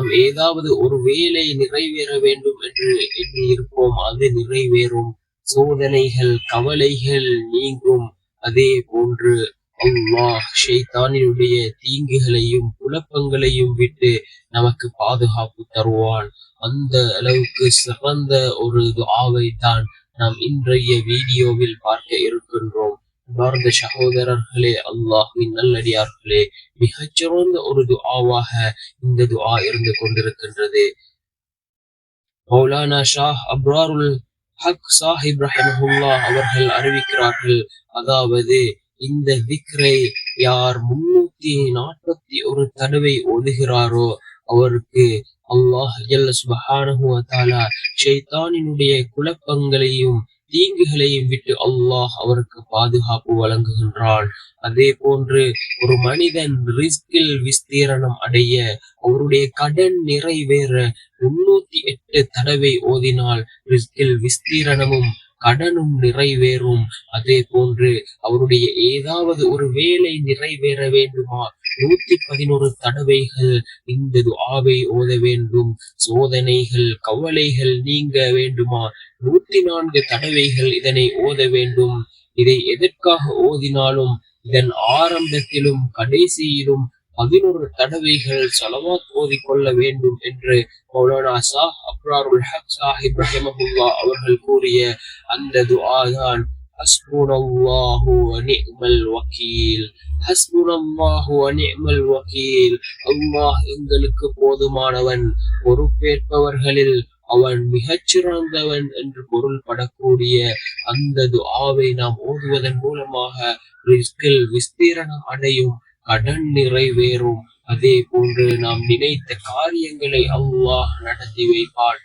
நாம் ஏதாவது ஒரு வேலை நிறைவேற வேண்டும் என்று எண்ணி இருப்போம். அது நிறைவேறும். சோதனைகள் கவலைகள் நீங்கும். அதே போன்று அல்லாஹ் ஷெய்தானினுடைய தீங்குகளையும் குழப்பங்களையும் விட்டு நமக்கு பாதுகாப்பு தருவான். அந்த அளவுக்கு சிறந்த ஒரு துஆவை தான் நாம் இன்றைய வீடியோவில் பார்க்க இருக்கின்றோம். அன்பார்ந்த சகோதரர்களே அல்லாஹ்வின் நல்லடியார்களே மிகச்சிறந்த ஒரு துஆவாக இந்த துஆ இருந்து கொண்டிருக்கின்றது. மௌலானா ஷாஹ் அப்ராருல் ஹக் சாஹிப் ரஹமஹுல்லா அவர்கள் அறிவிக்கிறார்கள் அதாவது இந்த திக்ரை யார் முன்னூத்தி நாற்பத்தி ஒரு தடவை ஒதுகிறாரோ அவருக்கு அல்லாஹ் ஜல்ல சுபஹானஹு வ ஷைத்தானினுடைய குழப்பங்களையும் தீங்குகளையும் விட்டு அல்லாஹ் அவருக்கு பாதுகாப்பு வழங்குகின்றான். அதே போன்று ஒரு மனிதன் ரிஸ்கில் விஸ்தீரணம் அடைய அவருடைய கடன் நிறைவேற முன்னூத்தி எட்டு தடவை ஓதினால் ரிஸ்கில் விஸ்தீரணமும் கடனும் நிறைவேறும். அதே போன்று அவருடைய ஏதாவது ஒரு வேலை நிறைவேற வேண்டுமா? நூத்தி பதினோரு தடவைகள் இந்த துஆவை ஓத வேண்டும். சோதனைகள் கவலைகள் நீங்க வேண்டுமா? நூத்தி நான்கு தடவைகள் இதனை ஓத வேண்டும். இதை எதற்காக ஓதினாலும் இதன் ஆரம்பத்திலும் கடைசியிலும் பதினொரு தடவைகள் சலவாத் ஓதிக்கொள்ள வேண்டும் என்று மௌலானா சா அப்ராருல் ஹக் சாஹிப் ரஹிமஹுல்லா அவர்கள் கூறிய அந்த துஆ தான் ஹஸ்புனல்லாஹு வ நிஅமல் வக்கீல் ஹஸ்புனல்லாஹு வ நிஅமல் வக்கீல் அல்லாஹ் எங்களுக்கு போதுமானவன் பொறுப்பேற்பவர்களில் அவன் மிகச்சிறந்தவன் என்று பொருள்படக்கூடிய அந்த துஆவை நாம் ஓதுவதன் மூலமாக ரிஸ்கில் விஸ்தீரணம் அடையும் கடன் நிறைவேறும். அதே போன்று நாம் நினைத்த காரியங்களை அல்லாஹ் நடத்தி வைப்பான்.